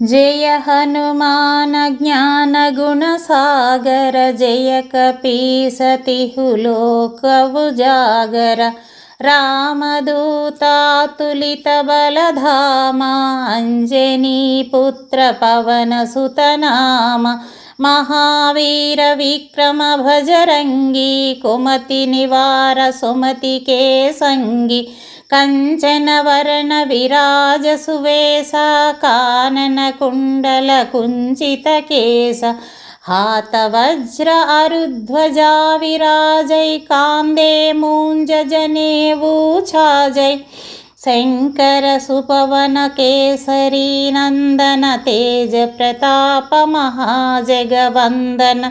जय हनुमान ज्ञानगुणसागर जय कपीसतिहुलोकवुजागर सति हु रामदूतातुलितबलधामाञ्जनीपुत्रपवनसुतनाम महावीरविक्रमभजरङ्गी कुमतिनिवार सुमतिके सङ्गी कञ्चनवर्णविराजसुवेश काननकुण्डलकुञ्चितकेश हातवज्र अरुध्वजा विराजै कान्दे मुञ्जजनेवूछाज सुपवन केसरी नन्दन तेज प्रताप महाजगवन्दन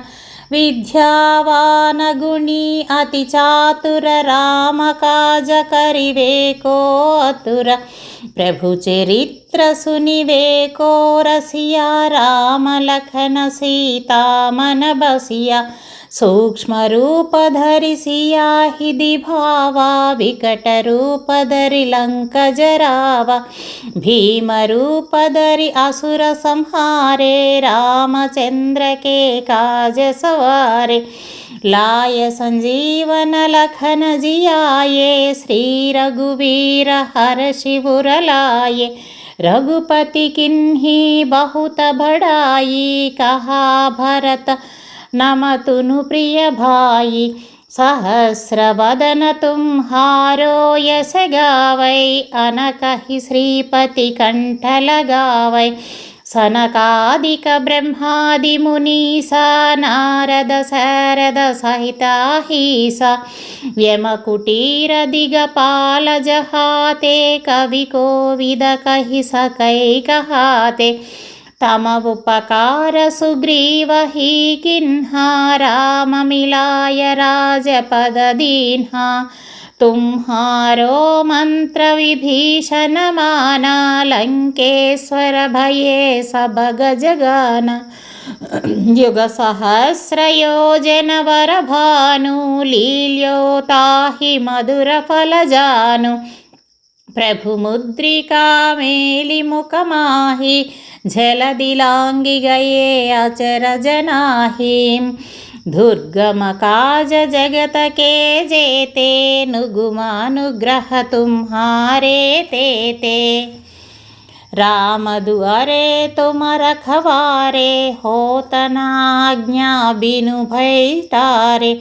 विद्यावान गुणी अति चातुर राम काज करिवे को अतुर प्रभु चरित्र सुनिवे को रसिया राम लखन सीता मन बसिया सूक्ष्म रूप धरिसिया हिदि भावा विकट रूप धरि लङ्क जरावा भीम रूप धरि असुर संहारे रामचन्द्र के काज सवारे लाय संजीवन लखन जियाये श्री रघुवीर हर शिवुर लाये रघुपति किन्ही बहुत बड़ाई कहा भरत नमतुनु प्रिय भाई सहस्रवदन तुम्हारो यस गावै अनकहि श्रीपति कण्ठ लगावै सनकादिक ब्रह्मादिमुनीसा नारद शरद सहिताहीसा व्यमकुटीर दिगपाल जहाते कवि कोविद कहि सकै कहाते तम उपकार सुग्रीव ही किन्हा राम मिलाय राजपद दीन्हा तुम्हारो मंत्र विभीषण माना लंकेश्वर भये सब गजगाना युग सहस्र योजन वर भानु लील्योताहि मधुर പ്രഭുമുദ്രികാ अचर ജലദിലാംഗികയേ दुर्गम दुर्गमकाज जगत के जेते नुगुमानुग्रह तुम्हारे ते ते राम दुआरे तुम रखवारे हो आज्ञा बिनु भय तारे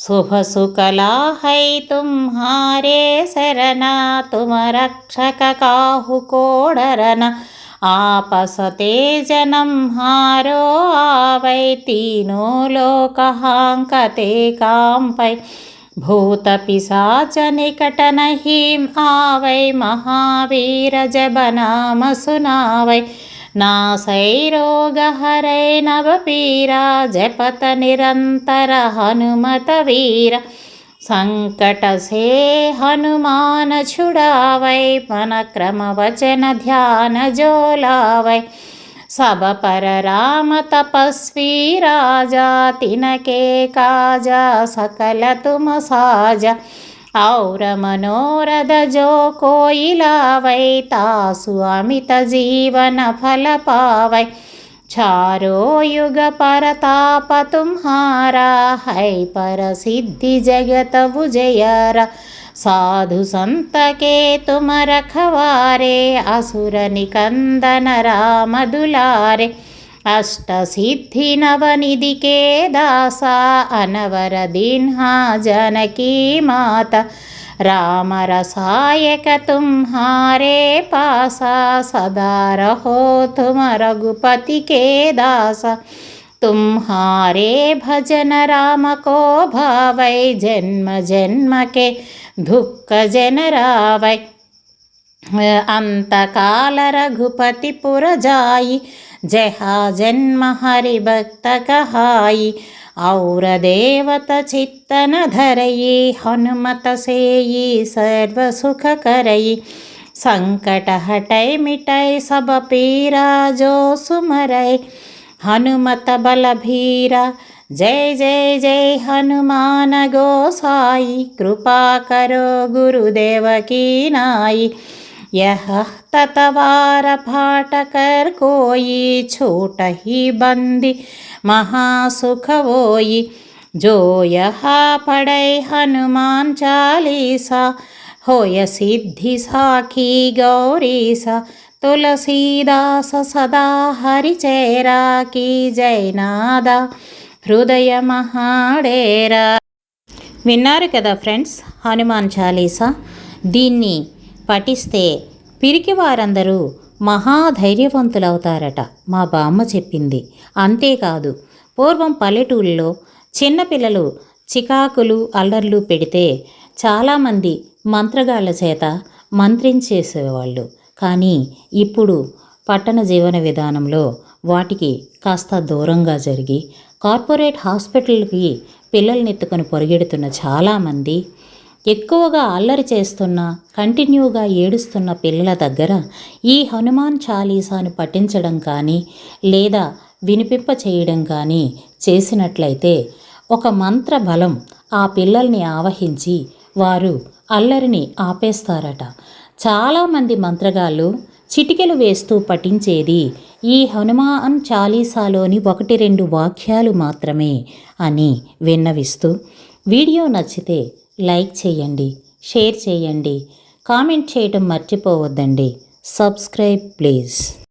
शुभ सुकला है तुम्हारे शरणा तुम रक्षक काहु को डरना आपस तेजनम हारो आवै तीनों लोकहांकते काम्पै भूत पिशाच निकट नहीं आवै महावीर जब नाम सुनावै नासै रोग हरै नव पीरा जपत निरन्तर हनुमत वीर संकट से हनुमान छुड़ावै मन क्रम वचन ध्यान जो लावै सब पर राम तपस्वी राजा तिनके काजा सकल तुम साजा ఔర మనోరథ జో కోయిలావై తాసు అమిత జీవన ఫల పావై చారోయుగ పరతాప తుంహారా హై పరసిద్ధి జగతవు జయర సాధు సంతకే తుమ రఖవారే అసుర నికందన రామదులారే. रखवारे असुर निकंदन राम दुलारे अष्ट सिद्धि नवनिधि के दासा अनवर दिन्हा जानकी माता राम रसायक तुम्हारे पासा सदा रहो तुम रघुपति के दासा तुम्हारे भजन राम को भावै जन्म जन्म के दुख जन रावै अंतकाल रघुपति पुर जाई జహా జన్మ హరిభక్తకహాయి ఔర దేవత చిత్తన ధరయి హనుమత సేయి సర్వసుఖకరయి. సంకట హటై మిటై సబ పీరాజో సుమరై హనుమత బలభీర జై జై జై హనుమాన గోసాయి కృపాకరో గురుదేవకీ నాయి. जय हनुमान गोसाई कृपा करो गुरुदेव की नाई यह ततवार भाटकर कोई छूट ही बंदी महासुख होई जो यह पढ़े हनुमान चालीसा होय सिद्धि साखी गौरीसा तुलसीदास सदा हरिचेरा की जयनादा హృదయ మహాడేరా విన్నారు కదా ఫ్రెండ్స్ హనుమాన్ చాలీసా దీన్ని పఠిస్తే పిరికి వారందరూ మహాధైర్యవంతులవుతారట. మా బామ్మ చెప్పింది. అంతేకాదు పూర్వం పల్లెటూళ్ళలో చిన్నపిల్లలు చికాకులు అల్లర్లు పెడితే చాలామంది మంత్రగాళ్ళ చేత మంత్రించేసేవాళ్ళు. కానీ ఇప్పుడు పట్టణ జీవన విధానంలో వాటికి కాస్త దూరంగా జరిగి కార్పొరేట్ హాస్పిటల్కి పిల్లల్ని ఎత్తుకొని పొరిగెడుతున్న చాలామంది ఎక్కువగా అల్లరి చేస్తున్న కంటిన్యూగా ఏడుస్తున్న పిల్లల దగ్గర ఈ హనుమాన్ చాలీసాను పఠించడం కానీ లేదా వినిపింప చేయడం కానీ చేసినట్లయితే ఒక మంత్ర బలం ఆ పిల్లల్ని ఆవహించి వారు అల్లరిని ఆపేస్తారట. చాలామంది మంత్రగాళ్ళు చిటికెలు వేస్తూ పఠించేది ఈ హనుమాన్ చాలీసాలోని ఒకటి రెండు వాక్యాలు మాత్రమే అని విన్నవిస్తూ వీడియో నచ్చితే లైక్ చేయండి షేర్ చేయండి కామెంట్ చేయటం మర్చిపోవద్దండి. Subscribe please.